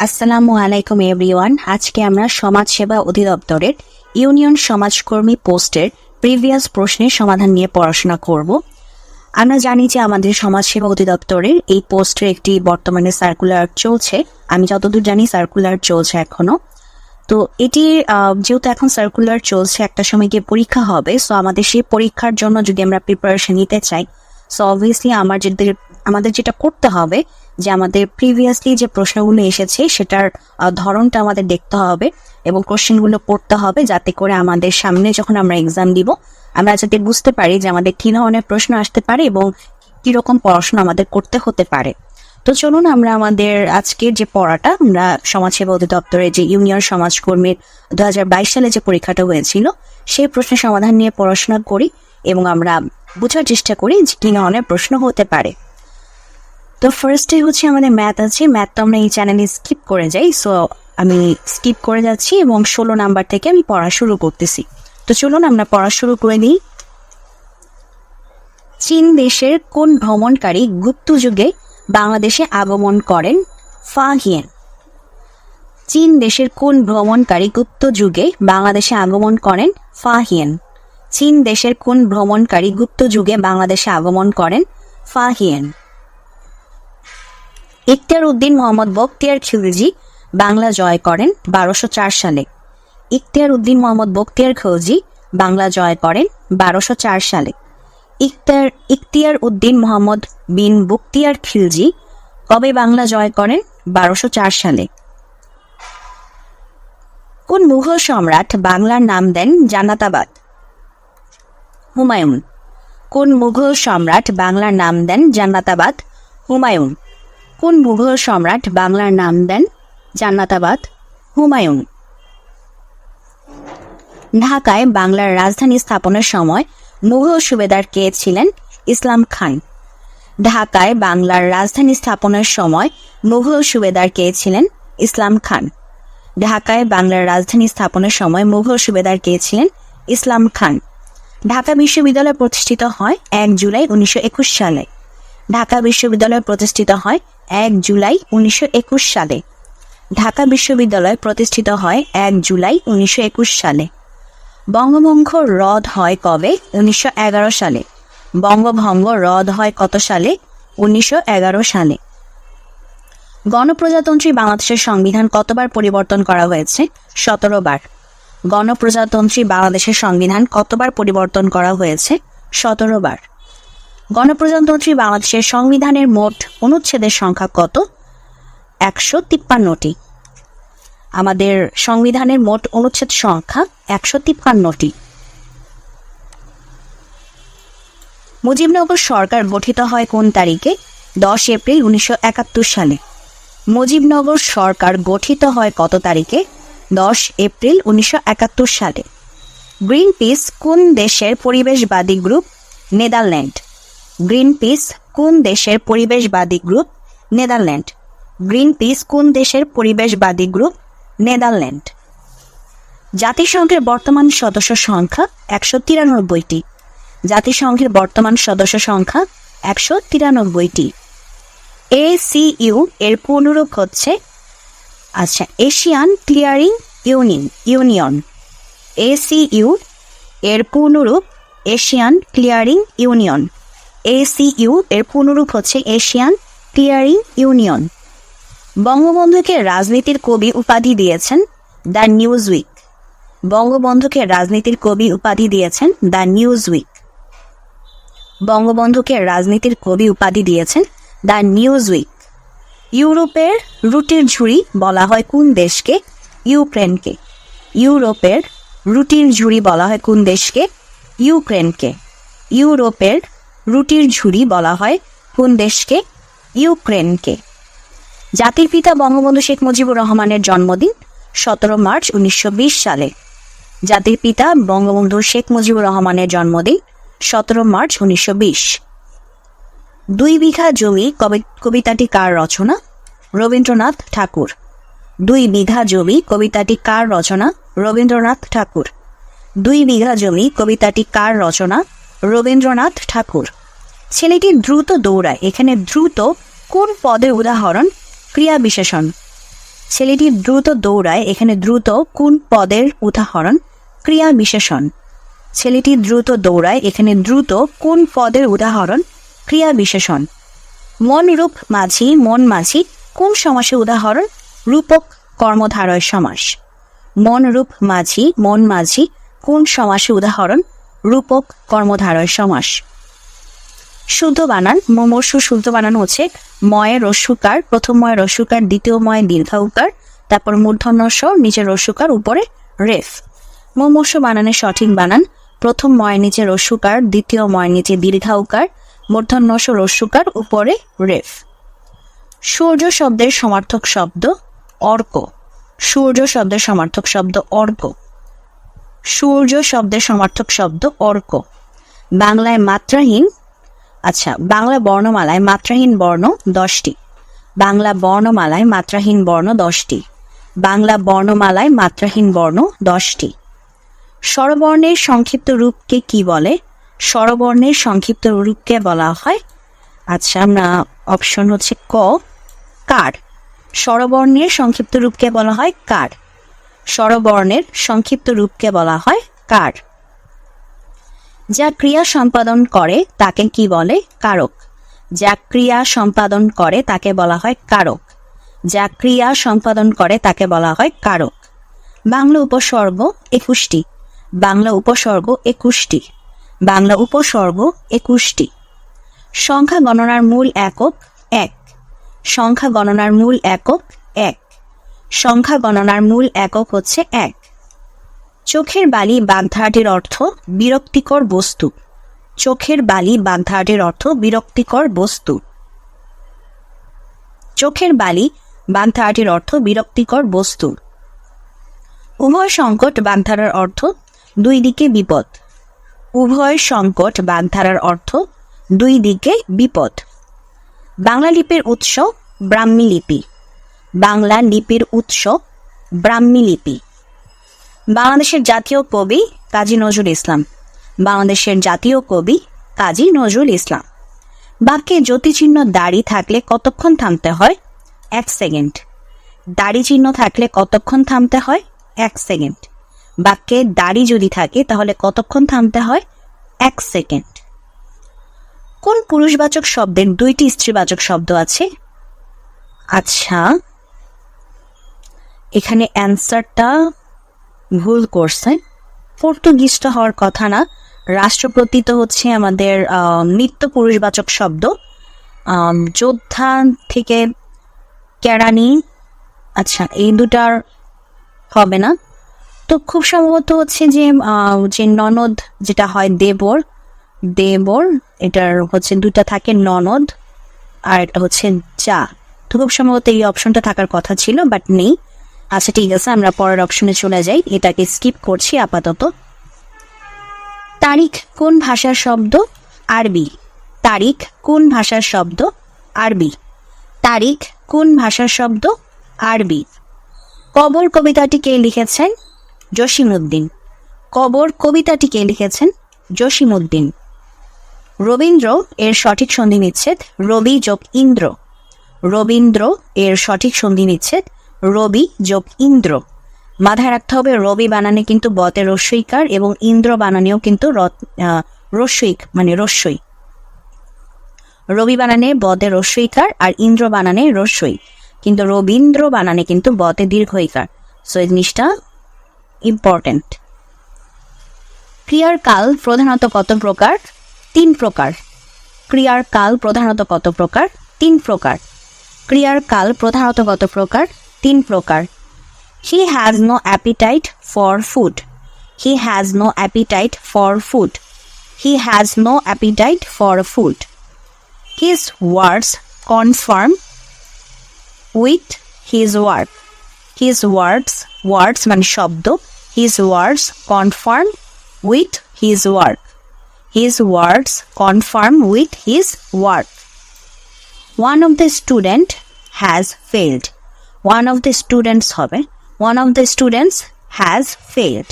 আসসালামু আলাইকুম এভরিওয়ান আজকে আমরা সমাজসেবা অধিদপ্তরের ইউনিয়ন সমাজকর্মী পোস্টের প্রিভিয়াস প্রশ্নের সমাধান নিয়ে পড়াশোনা করব। আমরা জানি যে আমাদের সমাজসেবা অধিদপ্তরের এই পোস্টের একটি বর্তমানে সার্কুলার চলছে। আমি যতদূর জানি সার্কুলার চলছে এখনও। তো এটি যেহেতু এখন সার্কুলার চলছে, একটা সময় গিয়ে পরীক্ষা হবে। সো আমাদের সেই পরীক্ষার জন্য যদি আমরা প্রিপারেশন নিতে চাই সো অবভিয়াসলি আমার যেদের আমাদের যেটা করতে হবে যে আমাদের প্রিভিয়াসলি যে প্রশ্নগুলো এসেছে সেটার ধরনটা আমাদের দেখতে হবে এবং কোশ্চেনগুলো পড়তে হবে যাতে করে আমাদের সামনে যখন আমরা এক্সাম দিব, আমরা যাতে বুঝতে পারি যে আমাদের কি ধরনের প্রশ্ন আসতে পারে এবং কীরকম পড়াশোনা আমাদের করতে হতে পারে। তো চলুন আমরা আমাদের আজকের যে পড়াটা, আমরা সমাজসেবা অধিদপ্তরে যে ইউনিয়ন সমাজকর্মীর দু হাজার বাইশ সালে যে পরীক্ষাটা হয়েছিল, সেই প্রশ্নের সমাধান নিয়ে পড়াশোনা করি এবং আমরা বোঝার চেষ্টা করি যে কি ধরনের প্রশ্ন হতে পারে। তো ফার্স্টে হচ্ছে আমাদের ম্যাথ আছে। ম্যাথ তো আমরা এই চ্যানেলে স্কিপ করে যাই। সো আমি স্কিপ করে যাচ্ছি এবং ষোলো নাম্বার থেকে আমি পড়া শুরু করতেছি। তো চলুন আমরা পড়া শুরু করে নিই চীন দেশের কোন ভ্রমণকারী গুপ্ত যুগে বাংলাদেশে আগমন করেন? ফাহিয়েন চীন দেশের কোন ভ্রমণকারী গুপ্ত যুগে বাংলাদেশে আগমন করেন? ফাহিয়েন চীন দেশের কোন ভ্রমণকারী গুপ্ত যুগে বাংলাদেশে আগমন করেন? ফাহিয়েন ইখতিয়ার উদ্দিন মোহাম্মদ বখতিয়ার খিলজি বাংলা জয় করেন বারোশো চার সালে। ইখতিয়ার উদ্দিন মোহাম্মদ বখতিয়ার খলজি বাংলা জয় করেন বারোশো চার সালে। ইখতিয়ার ইখতিয়ার উদ্দিন মোহাম্মদ বিন বখতিয়ার খিলজি কবে বাংলা জয় করেন বারোশো চার সালে। কোন মুঘল সম্রাট বাংলার নাম দেন জান্নাতাবাদ? হুমায়ুন। কোন মুঘল সম্রাট বাংলার নাম দেন জান্নাতাবাদ? হুমায়ুন। কোন মুঘল সম্রাট বাংলার নাম দেন? জান্নাতাবাদ, হুমায়ুন। ঢাকায় বাংলার রাজধানী স্থাপনের সময় মুঘল সুবেদার কে ছিলেন? ইসলাম খান। ঢাকায় বাংলার রাজধানী স্থাপনের সময় মুঘল সুবেদার কে ছিলেন? ইসলাম খান। ঢাকায় বাংলার রাজধানী স্থাপনের সময় মুঘল সুবেদার কে ছিলেন? ইসলাম খান। ঢাকা বিশ্ববিদ্যালয় প্রতিষ্ঠিত হয় এক জুলাই উনিশশো একুশ সালে। ঢাকা বিশ্ববিদ্যালয় প্রতিষ্ঠিত হয় এক জুলাই উনিশশো একুশ সালে। ঢাকা বিশ্ববিদ্যালয় প্রতিষ্ঠিত হয় এক জুলাই উনিশশো একুশ সালে। বঙ্গভঙ্গ রদ হয় কবে? উনিশশো এগারো সালে। বঙ্গভঙ্গ রদ হয় কত সালে? উনিশশো এগারো সালে। গণপ্রজাতন্ত্রী বাংলাদেশের সংবিধান কতবার পরিবর্তন করা হয়েছে? সতেরো বার। গণপ্রজাতন্ত্রী বাংলাদেশের সংবিধান কতবার পরিবর্তন করা হয়েছে? সতেরো বার। গণপ্রজাতন্ত্রী বাংলাদেশের সংবিধানের মোট অনুচ্ছেদের সংখ্যা কত? একশো তিপ্পান্নটি। আমাদের সংবিধানের মোট অনুচ্ছেদ সংখ্যা একশো তিপ্পান্নটি। মুজিবনগর সরকার গঠিত হয় কোন তারিখে? দশ এপ্রিল উনিশশো একাত্তর সালে। মুজিবনগর সরকার গঠিত হয় কত তারিখে? দশ এপ্রিল উনিশশো একাত্তর সালে। গ্রিন পিস কোন দেশের পরিবেশবাদী গ্রুপ? নেদারল্যান্ড। গ্রিন পিস কোন দেশের পরিবেশবাদী গ্রুপ নেদারল্যান্ড গ্রিন পিস কোন দেশের পরিবেশবাদী গ্রুপ নেদারল্যান্ড জাতিসংঘের বর্তমান সদস্য সংখ্যা একশো তিরানব্বইটি। জাতিসংঘের বর্তমান সদস্য সংখ্যা একশো তিরানব্বইটি। এসিইউ এর পুনরূপ হচ্ছে আচ্ছা Asian clearing union union ACU এর পুনরূপ এশিয়ান ক্লিয়ারিং ইউনিয়ন এসিইউ এর পুনরূপ হচ্ছে এশিয়ান ক্লিয়ারিং ইউনিয়ন। বঙ্গবন্ধুকে রাজনীতির কবি উপাধি দিয়েছেন দ্য নিউজ উইক বঙ্গবন্ধুকে রাজনীতির কবি উপাধি দিয়েছেন দ্য নিউজ উইক বঙ্গবন্ধুকে রাজনীতির কবি উপাধি দিয়েছেন দ্য নিউজ উইক ইউরোপের রুটির ঝুড়ি বলা হয় কোন দেশকে? ইউক্রেনকে। ইউরোপের রুটির ঝুড়ি বলা হয় কোন দেশকে? ইউক্রেনকে। ইউরোপের রুটির ঝুড়ি বলা হয় কোন দেশকে ইউক্রেনকে। জাতির পিতা বঙ্গবন্ধু শেখ মুজিবুর রহমানের জন্মদিন সতেরো মার্চ উনিশশো বিশ সালে। জাতির পিতা বঙ্গবন্ধু শেখ মুজিবুর রহমানের জন্মদিন সতেরো মার্চ উনিশশো দুই বিঘা জমি কবি- কবিতাটি কার রচনা? রবীন্দ্রনাথ ঠাকুর। দুই বিঘা জমি কবিতাটি কার রচনা? রবীন্দ্রনাথ ঠাকুর। দুই বিঘা জমি কবিতাটি কার রচনা? রবীন্দ্রনাথ ঠাকুর। ছেলেটি দ্রুত দৌড়ায়। এখানে দ্রুত কোন পদের উদাহরণ? ক্রিয়া বিশেষণ। ছেলেটি দ্রুত দৌড়ায়। এখানে দ্রুত কোন পদের উদাহরণ? ক্রিয়া বিশেষণ। ছেলেটি দ্রুত দৌড়ায়। এখানে দ্রুত কোন পদের উদাহরণ? ক্রিয়া বিশেষণ। মনরূপ মাঝি, মন মাঝি, কোন সমাসের উদাহরণ? রূপক কর্মধারয় সমাস। মনরূপ মাঝি, মন মাঝি, কোন সমাসের উদাহরণ? রূপক কর্মধারয় সমাস। শুদ্ধ বানান, মমর্ষু শুদ্ধ বানান হচ্ছে ময়ে রস্যুকার প্রথম ময়ে রস্যুকার দ্বিতীয় ময়ে দীর্ঘাউকার তারপর মূর্ধন্য স নিচে রস্যুকার উপরে রেফ। মমর্ষ বানানের সঠিক বানান, প্রথম ময় নিচে রস্যুকার দ্বিতীয় ময় নিচে দীর্ঘাউকার মূর্ধন্য স রস্যুকার উপরে রেফ। সূর্য শব্দের সমার্থক শব্দ অর্ক। সূর্য শব্দের সমার্থক শব্দ অর্ক। সূর্য শব্দের সমার্থক শব্দ অর্ক। বাংলায় মাত্রাহীন আচ্ছা বাংলা বর্ণমালায় মাত্রাহীন বর্ণ দশটি। বাংলা বর্ণমালায় মাত্রাহীন বর্ণ দশটি। বাংলা বর্ণমালায় মাত্রাহীন বর্ণ দশটি। স্বরবর্ণের সংক্ষিপ্ত রূপকে কি বলে? স্বরবর্ণের সংক্ষিপ্ত রূপকে বলা হয় আচ্ছা আমরা অপশন হচ্ছে ক, কার। স্বরবর্ণের সংক্ষিপ্ত রূপকে বলা হয় কার। স্বরবর্ণের সংক্ষিপ্ত রূপকে বলা হয় কার। যা ক্রিয়া সম্পাদন করে, তাকে কি বলে? কারক। যা ক্রিয়া সম্পাদন করে, তাকে বলা হয় কারক। যা ক্রিয়া সম্পাদন করে, তাকে বলা হয় কারক। বাংলা উপসর্গ একুশটি। বাংলা উপসর্গ একুশটি। বাংলা উপসর্গ একুশটি। সংখ্যা গণনার মূল একক এক। সংখ্যা গণনার মূল একক এক। সংখ্যা গণনার মূল একক হচ্ছে এক। চোখের বালি বাগধারাটির অর্থ বিরক্তিকর বস্তু। চোখের বালি বাগধারাটির অর্থ বিরক্তিকর বস্তু। চোখের বালি বাগধারাটির অর্থ বিরক্তিকর বস্তু। উভয় সংকট বাগধারার অর্থ দুই দিকে বিপদ। উভয় সংকট বাগধারার অর্থ দুই দিকে বিপদ। বাংলা লিপির উৎস ব্রাহ্মী লিপি। বাংলা লিপির উৎস ব্রাহ্মী লিপি। বাংলাদেশের জাতীয় কবি কাজী নজরুল ইসলাম। বাংলাদেশের জাতীয় কবি কাজী নজরুল ইসলাম। বাক্যে জ্যোতিচিহ্ন দাড়ি থাকলে কতক্ষণ থামতে হয়? এক সেকেন্ড। দাড়ি চিহ্ন থাকলে কতক্ষণ থামতে হয়? এক সেকেন্ড। বাক্যে দাড়ি যদি থাকে তাহলে কতক্ষণ থামতে হয়? এক সেকেন্ড। কোন পুরুষবাচক শব্দের দুইটি স্ত্রীবাচক শব্দ আছে? আচ্ছা এখানে অ্যান্সারটা ভুল করছে। পর্তুগিজটা হওয়ার কথা না। রাষ্ট্রপতি তো হচ্ছে আমাদের নিত্য পুরুষবাচক শব্দ। যোদ্ধা থেকে কেরানি আচ্ছা এই দুটার হবে না। তো খুব সম্ভবত হচ্ছে যে যে ননদ যেটা হয় দেবর দেবর, এটার হচ্ছে দুটা থাকে ননদ আর এটা হচ্ছে চা তো খুব সম্ভবত এই অপশনটা থাকার কথা ছিল, বাট নেই। আচ্ছা ঠিক আছে, আমরা পরের অপশনে চলে যাই। এটাকে স্কিপ করছি আপাতত। তারিখ, কোন ভাষার শব্দ? আরবি। তারিখ, কোন ভাষার শব্দ? আরবি। তারিখ, কোন ভাষার শব্দ? আরবি। কবর কবিতাটি কে লিখেছেন? জসিমউদ্দিন। কবর কবিতাটি কে লিখেছেন? জসিমউদ্দিন। রবীন্দ্র এর সঠিক সন্ধি নিচ্ছেদ রবি যোগ ইন্দ্র। রবীন্দ্র এর সঠিক সন্ধি নিচ্ছেদ রবি যোগ ইন্দ্র। মাথায় রাখতে হবে রবি বানানে কিন্তু বতে রস্যইকার এবং ইন্দ্র বানানেও কিন্তু রস্যইক মানে রস্যই। রবি বানানে বদে রস্যইকার আর ইন্দ্র বানানে রস্যই। কিন্তু রবীন্দ্র বানানে কিন্তু বতে দীর্ঘইকার। সো এই জিনিসটা ইম্পর্টেন্ট ক্রিয়ার কাল প্রধানত কত প্রকার? তিন প্রকার। ক্রিয়ার কাল প্রধানত কত প্রকার? তিন প্রকার। ক্রিয়ার কাল প্রধানত কত প্রকার? তিন প্রকার। He has no appetite for food he has no appetite for food he has no appetite for food his words confirm with his work his words words মানে শব্দ। His words confirm with his work his words confirm with his work one of the student has failed. One of the students হবে। One of the students has failed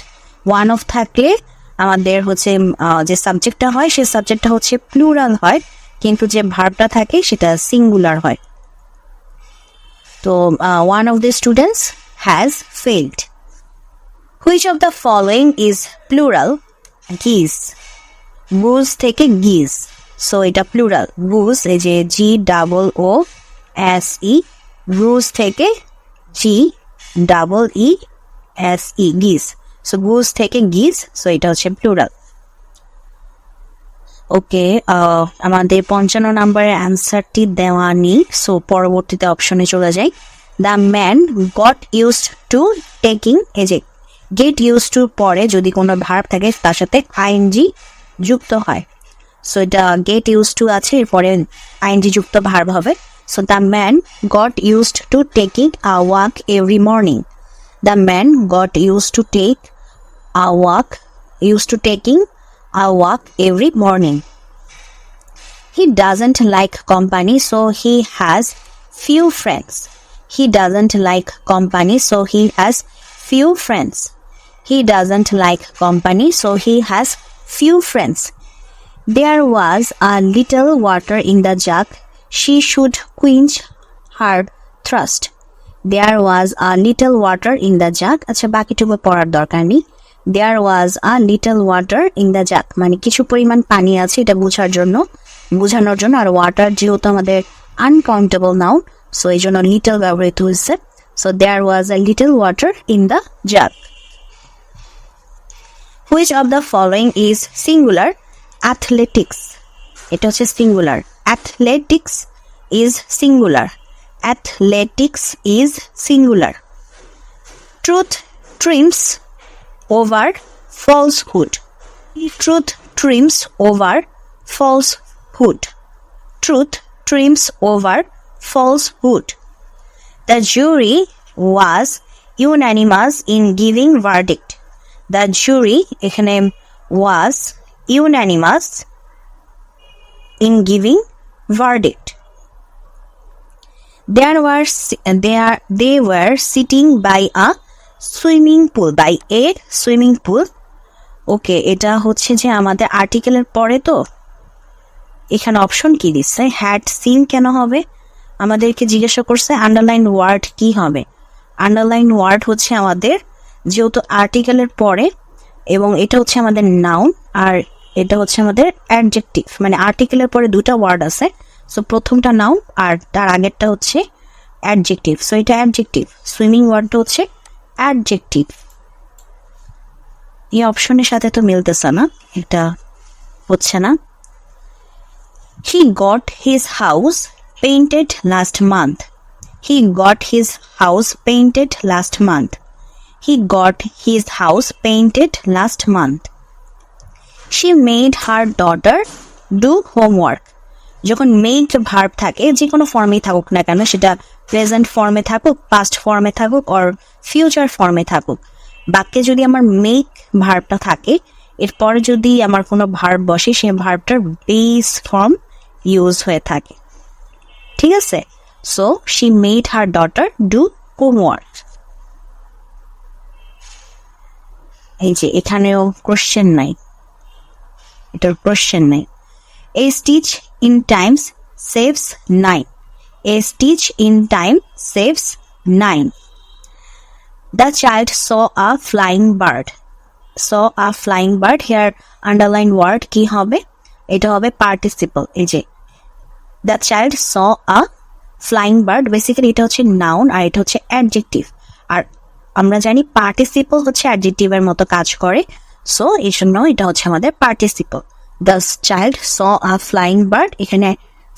one of থাকলে আমাদের হচ্ছে যে সাবজেক্টটা হয় সে সাবজেক্টটা হচ্ছে প্লুরাল হয়। কিন্তু যে ভার্বটা থাকে, সেটা সিঙ্গুলার হয়। তো one of the students has failed which of the following is plural geese goose থেকে গিজ সো এটা প্লুরাল গুজ এই যে G double O S E goose থেকে জি ডাবল ই এস ই গিজ সো গুজ থেকে geese so এটা হচ্ছে plural ওকে আমাদের পঞ্চান্ন নম্বরের অ্যান্সারটি দেওয়া নেই সো পরবর্তীতে অপশনে চলে যাই. The man got used to taking a যে গেট ইউজ টু পরে যদি কোনো ভার্ব থাকে, তার সাথে আইএনজি যুক্ত হয়. সো এটা গেট ইউজ টু আছে, এরপরে আইএনজি যুক্ত ভার্ব হবে। So the man got used to taking a walk every morning. The man got used to take a walk, used to taking a walk every morning. He doesn't like company, so he has few friends. He doesn't like company, so he has few friends. He doesn't like company, so he has few friends. There was a little water in the jug She should quench her thirst. There was a little water in the jug. আচ্ছা বাকিটুকু পড়ার দরকার নেই। There was a little water in the jug মানে কিছু পরিমাণ পানি আছে এটা বোঝার জন্য, বোঝানোর জন্য। আর ওয়াটার যেহেতু আমাদের আনকাউন্টেবল নাও সো এই জন্য লিটল ব্যবহৃত হয়েছে। So there was a little water in the jug which of the following is singular athletics এটা হচ্ছে singular Athletics is singular athletics is singular truth triumphs over falsehood. Truth trims over falsehood. Truth trims over falsehood. The jury was unanimous in giving verdict. The jury এখানে was unanimous in giving verdict. There were there, they were sitting by a swimming pool by a swimming pool okay এটা হচ্ছে যে আমাদের আর্টিকেলের পরে তো। এখানে option কি দিচ্ছে? হ্যাড সিন কেন হবে? আমাদেরকে জিজ্ঞাসা করছে আন্ডারলাইন ওয়ার্ড কি হবে? আন্ডারলাইন ওয়ার্ড হচ্ছে আমাদের যেহেতু আর্টিকেলের পরে, এবং এটা হচ্ছে আমাদের নাউন আর এটা হচ্ছে আমাদের অ্যাডজেক্টিভ মানে আর্টিকেলের পরে দুটা ওয়ার্ড আছে। সো প্রথমটা নাউন আর তার আগেরটা হচ্ছে অ্যাডজেক্টিভ সো এটা অ্যাডজেক্টিভ সুইমিং ওয়ার্ডটা হচ্ছে অ্যাডজেক্টিভ এই অপশনের সাথে তো মিলতেছে না, এটা হচ্ছে না। He got his house painted last month he got his house painted last month he got his house painted last month she made her daughter do homework যখন মেড ভার্ব থাকে, যে কোনো ফর্মেই থাকুক না কেন, সেটা প্রেজেন্ট ফর্মে থাকুক পাস্ট ফর্মে থাকুক অর ফিউচার ফর্মে থাকুক। বাক্যে যদি আমার মেক ভার্বটা থাকে, এরপরে যদি আমার কোনো ভার্ব বসে সেই ভার্বটার বেস ফর্ম ইউজ হয়ে থাকে। ঠিক আছে? So she made her daughter do homework এই যে, এখানেও কোশ্চেন নাই। এটার কোশ্চেন নাই। A stitch in times saves nine a stitch in time saves nine. The child saw a flying bird Saw a flying bird Here underline word কি হবে? এটা হবে participle, এই যে। The child saw a flying bird basically এটা হচ্ছে noun আর এটা হচ্ছে অ্যাডজেক্টিভ আর আমরা জানি পার্টিসিপল হচ্ছে অ্যাডজেক্টিভের মতো কাজ করে। সো এই জন্য এটা হচ্ছে আমাদের participle the child saw a flying bird এখানে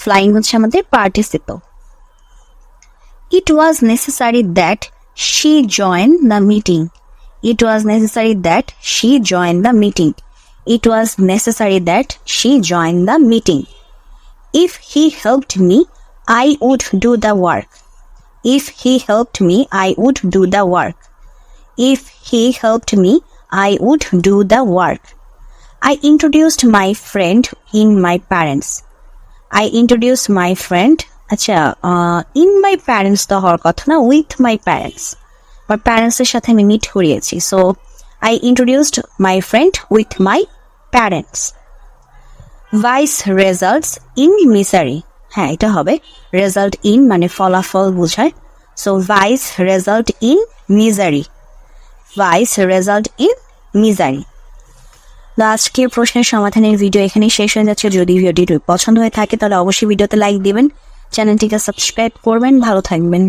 ফ্লাইং হচ্ছে আমাদের participle It was necessary that she join the meeting. It was necessary that she join the meeting. It was necessary that she join the meeting. If he helped me, I would do the work. If he helped me, I would do the work. If he helped me, I would do the work. I introduced my friend in my parents. I introduced my friend আচ্ছা in my parents তো হওয়ার কথা না with my parents আমার প্যারেন্টসের সাথে আমি meet করিয়েছি। So I introduced my friend with my parents vice results in misery হ্যাঁ এটা হবে। রেজাল্ট ইন মানে ফলাফল বোঝায়। So vice result in misery vice result in misery তো আজকের প্রশ্নের সমাধানের ভিডিও এখানে শেষ হয়ে যাচ্ছে। যদি ভিডিওটি পছন্দ হয়ে থাকে, তাহলে অবশ্যই ভিডিওতে লাইক দিবেন চ্যানেলটিকে সাবস্ক্রাইব করবেন। ভালো থাকবেন।